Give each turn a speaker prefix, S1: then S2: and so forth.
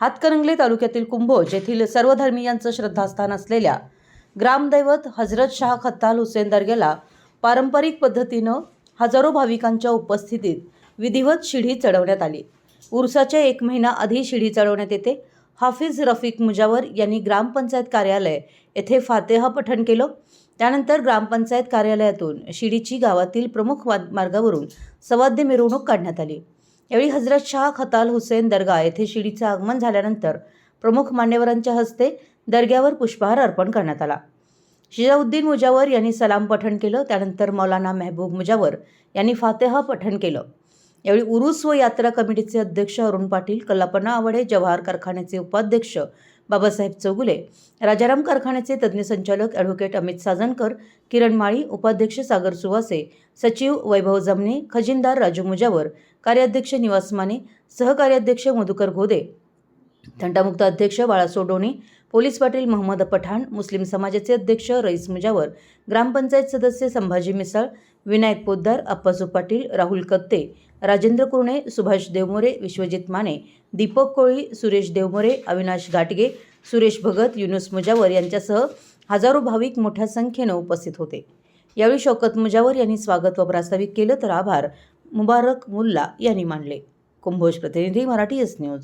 S1: हातकणंगले तालुक्यातील कुंभोज येथील सर्वधर्मीयांचं श्रद्धास्थान असलेल्या ग्रामदैवत हजरत शाह खत्ताल हुसेन दर्ग्याला पारंपरिक पद्धतीनं हजारो भाविकांच्या उपस्थितीत विधिवत शिढी चढवण्यात आली. उरसाच्या एक महिना आधी शिढी चढवण्यात येते. हाफिज रफिक मुजावर यांनी ग्रामपंचायत कार्यालय येथे फातेहा पठण केलं. त्यानंतर ग्रामपंचायत कार्यालयातून शिडीची गावातील प्रमुख मार्गावरून सवाद्य मिरवणूक काढण्यात आली. यावेळी हजरत शाह खताल हुसेन दर्गा येथे शिडीचं आगमन झाल्यानंतर प्रमुख मान्यवरांच्या हस्ते दर्ग्यावर पुष्पहार अर्पण करण्यात आला. शिजाउद्दीन मुजावर यांनी सलाम पठण केलं त्यानंतर मौलाना मेहबूब मुजावर यांनी फातेहा पठण केलं. यावेळी उरुस व यात्रा कमिटीचे अध्यक्ष अरुण पाटील कल्पना आवडे जवाहर कारखान्याचे उपाध्यक्ष बाबासाहेब चौगुले. राजाराम कारखान्याचे तज्ज्ञ संचालक ॲडव्होकेट अमित साजनकर किरण माळी उपाध्यक्ष सागर सुवासे सचिव वैभव जमने खजिनदार राजू मुजावर कार्याध्यक्ष निवास माने सहकार्याध्यक्ष मधुकर घोदे. थंडामुक्त अध्यक्ष बाळा सोडोणे पोलीस पाटील मोहम्मद पठाण मुस्लिम समाजाचे अध्यक्ष रईस मुजावर ग्रामपंचायत सदस्य संभाजी मिसाळ विनायक पोद्दार अप्पासू पाटील राहुल कत्ते राजेंद्र कुरणे सुभाष देवमोरे विश्वजित माने दीपक कोळी सुरेश देवमोरे अविनाश घाटगे सुरेश भगत युनुस मुजावर यांच्यासह हजारो भाविक मोठ्या संख्येनं उपस्थित होते. यावेळी शौकत मुजावर यांनी स्वागत व प्रास्ताविक केलं तर आभार. मुबारक मुल्ला यांनी मानले. कुंभोज प्रतिनिधी मराठी एस न्यूज.